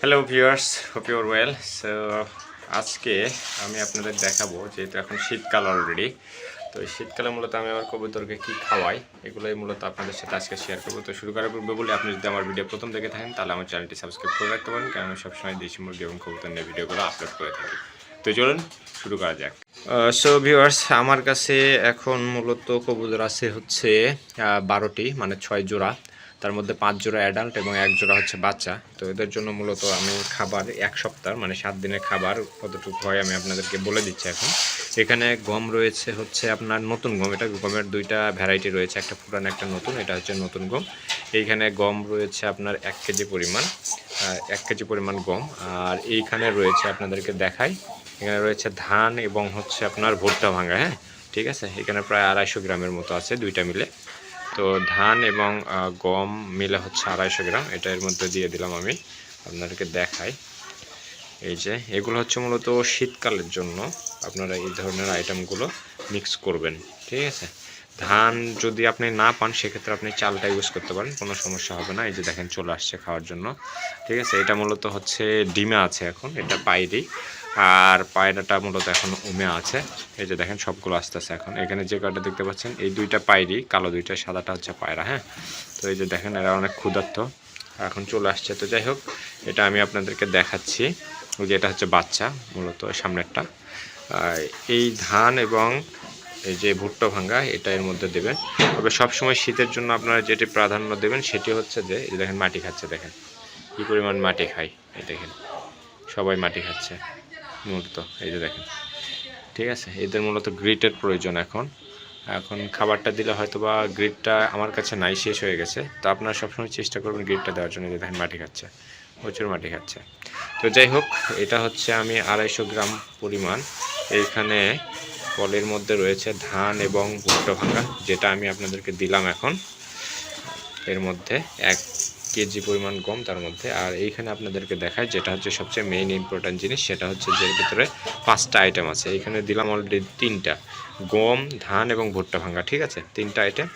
Hello viewers hope your well so আজকে আমি আপনাদের দেখাবো যেহেতু এখন শীতকাল অলরেডি তো এই শীতকালে মূলত আমি আমার কবুতরকে কী খাওয়াই, এগুলোই মূলত আপনাদের সাথে আজকে শেয়ার করব। তো শুরু করার পূর্বে বলে, আপনি যদি আমার ভিডিও প্রথম দেখে থাকেন, তাহলে আমার চ্যানেলটি সাবস্ক্রাইব করে রাখতে পারেন কারণ আমি সবসময় দেশি মুরগি এবং কবুতর নিয়ে ভিডিওগুলো আপলোড করে থাকি। তো চলুন শুরু করা যাক। সো ভিউয়ার্স আমার কাছে এখন মূলত কবুতর আছে হচ্ছে বারোটি মানে ছয় জোড়া। তার মধ্যে পাঁচ জোড়া অ্যাডাল্ট এবং এক জোড়া হচ্ছে বাচ্চা। তো এদের জন্য মূলত আমি খাবার এক সপ্তাহ মানে সাত দিনের খাবার, কতটুকু হয় আমি আপনাদেরকে বলে দিচ্ছি এখন। এখানে গম রয়েছে হচ্ছে আপনার নতুন গম, এটা গমের দুইটা ভ্যারাইটি রয়েছে, একটা পুরান, একটা নতুন, এটা হচ্ছে নতুন গম। এইখানে গম রয়েছে আপনার এক কেজি পরিমাণ এক কেজি পরিমাণ গম। আর এইখানে রয়েছে আপনাদেরকে দেখাই, এখানে রয়েছে ধান এবং হচ্ছে আপনার ভুট্টা ভাঙা হ্যাঁ ঠিক আছে? এখানে প্রায় আড়াইশো গ্রামের মতো আছে দুইটা মিলে। তো ধান এবং গম মিলে হচ্ছে আড়াইশো গ্রাম। এটা এর মধ্যে দিয়ে দিলাম আমি। আপনাদেরকে দেখাই। এই যে, এগুলো হচ্ছে মূলত শীতকালের জন্য আপনারা এই ধরনের আইটেমগুলো মিক্স করবেন। ঠিক আছে? ধান যদি আপনি না পান, সেক্ষেত্রে আপনি চালটা ইউজ করতে পারেন। কোনো সমস্যা হবে না। এই যে দেখেন, চলে আসছে খাওয়ার জন্য। ঠিক আছে? এটা মূলত হচ্ছে ডিমে আছে এখন। এটা পায়রি আর পায়রাটা মূলত এখন উমে আছে। এই যে দেখেন, সবগুলো আসতেছে এখন। এখানে যে কার্ডটা দেখতে পাচ্ছেন, এই দুইটা পায়রি, কালো দুইটা, সাদাটা হচ্ছে পায়রা হ্যাঁ? তো এই যে দেখেন, এরা অনেক ক্ষুধার্ত। এখন চলে আসছে। তো যাই হোক, এটা আমি আপনাদেরকে দেখাচ্ছি। যে এটা হচ্ছে বাচ্চা, মূলত সামনেরটা এই ধান এবং এই যে ভুট্টো ভাঙ্গা, এটা এর মধ্যে দেবেন। তবে সবসময় শীতের জন্য আপনারা যেটি প্রাধান্য দেবেন, সেটি হচ্ছে যে, এই দেখেন, মাটি খাচ্ছে, দেখেন। কী পরিমাণ মাটি খায়, এই দেখেন। সবাই মাটি খাচ্ছে। মূলত, এই যে দেখেন। ঠিক আছে, এদের মূলত গ্রিটের প্রয়োজন এখন। এখন খাবারটা দিলে হয়তো বা গ্রিডটা আমার কাছে নাই, শেষ হয়ে গেছে। তো আপনারা সবসময় চেষ্টা করবেন গ্রিডটা দেওয়ার জন্য যে দেখেন মাটি খাচ্ছে, প্রচুর মাটি খাচ্ছে। তো যাই হোক, এটা হচ্ছে আমি আড়াইশো গ্রাম পরিমাণ। এইখানে ফলের মধ্যে রয়েছে ধান এবং ভুট্টা ভাঙা যেটা আমি আপনাদেরকে দিলাম এখন। এর মধ্যে এক কেজি পরিমাণ কম তার মধ্যে। আর এইখানে আপনাদেরকে দেখায় যেটা হচ্ছে সবচেয়ে মেইন ইম্পর্ট্যান্ট জিনিস, সেটা হচ্ছে যে ভিতরে পাঁচটা আইটেম আছে। এইখানে দিলাম অলরেডি তিনটা, গম, ধান এবং ভুট্টা ভাঙ্গা, ঠিক আছে? তিনটা আইটেম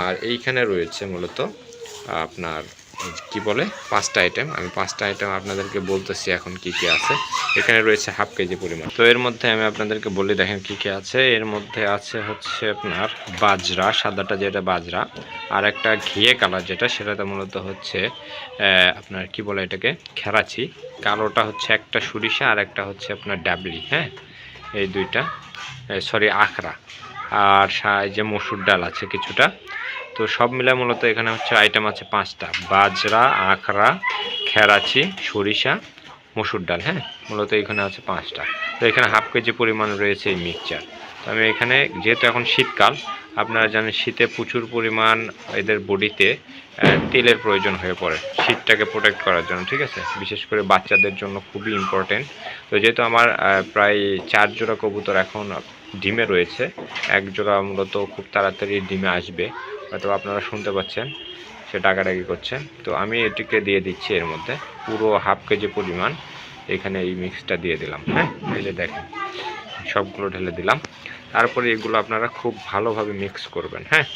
আর এইখানে রয়েছে মূলত আপনার কি বলে? পাঁচটা আইটেম আমি পাঁচটা আইটেম আপনাদেরকে বলতেছি এখন কি কি আছে। এখানে রয়েছে হাফ কেজি পরিমাণ। তো এর মধ্যে আমি আপনাদেরকে বলি, দেখেন কি কি আছে। এর মধ্যে আছে হচ্ছে আপনার বাজরা, সাদাটা যেটা বাজরা, আর একটা ঘিয়ে কালার যেটা, সেটাতে মূলত হচ্ছে আপনার কি বলে এটাকে? খেরাচি। কালোটা হচ্ছে একটা সরিষা আর একটা হচ্ছে আপনার ডাবলি হ্যাঁ? এই দুইটা সরি আখড়া আর যে মসুর ডাল আছে কিছুটা। তো সব মিলে মূলত এখানে হচ্ছে আইটেম আছে পাঁচটা। বাজরা, আখড়া, খেরাচি, সরিষা, মসুর ডাল হ্যাঁ? মূলত এখানে আছে পাঁচটা। তো এখানে হাফ কেজি পরিমাণ রয়েছে এই মিক্সচার তো আমি এখানে যেহেতু এখন শীতকাল, আপনারা জানেন শীতে প্রচুর পরিমাণ এদের বডিতে তেলের প্রয়োজন হয়ে পড়ে শীতটাকে প্রোটেক্ট করার জন্য, ঠিক আছে? বিশেষ করে বাচ্চাদের জন্য খুবই ইম্পর্টেন্ট তো যেহেতু আমার প্রায় চার জোড়া কবুতর এখন ডিমে রয়েছে। এক জোড়া মূলত খুব তাড়াতাড়ি ডিমে আসবে। হয়তো আপনারা শুনতে পাচ্ছেন, সে ডাকাডাকি করছে। তো আমি এটিকে দিয়ে দিচ্ছি এর মধ্যে। পুরো হাফ কেজি পরিমাণ এখানে এই মিক্সটা দিয়ে দিলাম। হ্যাঁ যে দেখেন, সবগুলো ঢেলে দিলাম। তারপরে এগুলো আপনারা খুব ভালোভাবে মিক্স করবেন। হ্যাঁ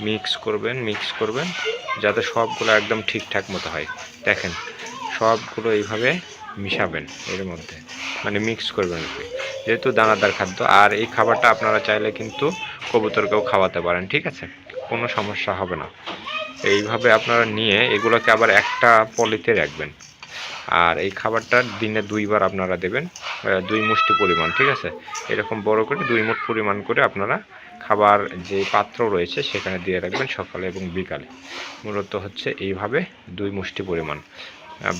মিক্স করবেন মিক্স করবেন, যাতে সবগুলো একদম ঠিকঠাক মতো হয়। দেখেন, সবগুলো এইভাবে মিশাবেন এর মধ্যে। মানে মিক্স করবেন আর যেহেতু দানাদার খাদ্য, আর এই খাবারটা আপনারা চাইলে কিন্তু কবুতরকেও খাওয়াতে পারেন, ঠিক আছে? কোনো সমস্যা হবে না। এইভাবে আপনারা নিয়ে এগুলোকে আবার একটা পলিতে রাখবেন। আর এই খাবারটা দিনে দুইবার আপনারা দেবেন দুই মুষ্টি পরিমাণ, ঠিক আছে? এরকম বড় করে দুই মুঠ পরিমাণ করে আপনারা খাবার যে পাত্র রয়েছে সেখানে দিয়ে রাখবেন সকালে এবং বিকালে। মূলত হচ্ছে এইভাবে দুই মুষ্টি পরিমাণ।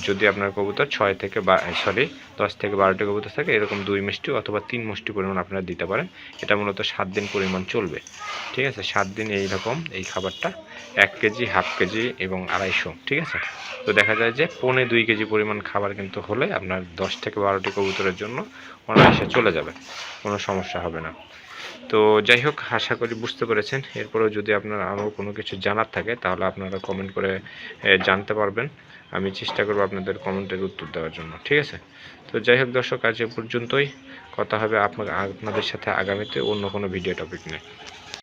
যদি আপনার কবুতর ছয় থেকে বা সরি দশ থেকে বারোটি কবুতর থাকে, এরকম দুই মুষ্টি অথবা তিন মুষ্টি পরিমাণ আপনারা দিতে পারেন। এটা মূলত সাত দিন পরিমাণ চলবে। ঠিক আছে? সাত দিন এই রকম এই খাবারটা, এক কেজি, হাফ কেজি এবং আড়াইশো, ঠিক আছে? তো দেখা যায় যে পৌনে দুই কেজি পরিমাণ খাবার কিন্তু হলে আপনার দশ থেকে বারোটি কবুতরের জন্য অনায়াসে চলে যাবে। কোনো সমস্যা হবে না। তো যাই হোক আশা করি বুঝতে পেরেছেন। এরপরেও যদি আপনার আরও কোনো কিছু জানার থাকে, তাহলে আপনারা কমেন্ট করে জানতে পারবেন। আমি চেষ্টা করব আপনাদের কমেন্টের উত্তর দেওয়ার জন্য, ঠিক আছে? তো যাই হোক দর্শক, আজ এ পর্যন্তই। কথা হবে আপনাদের সাথে আগামীতে অন্য কোনো ভিডিও টপিক নিয়ে।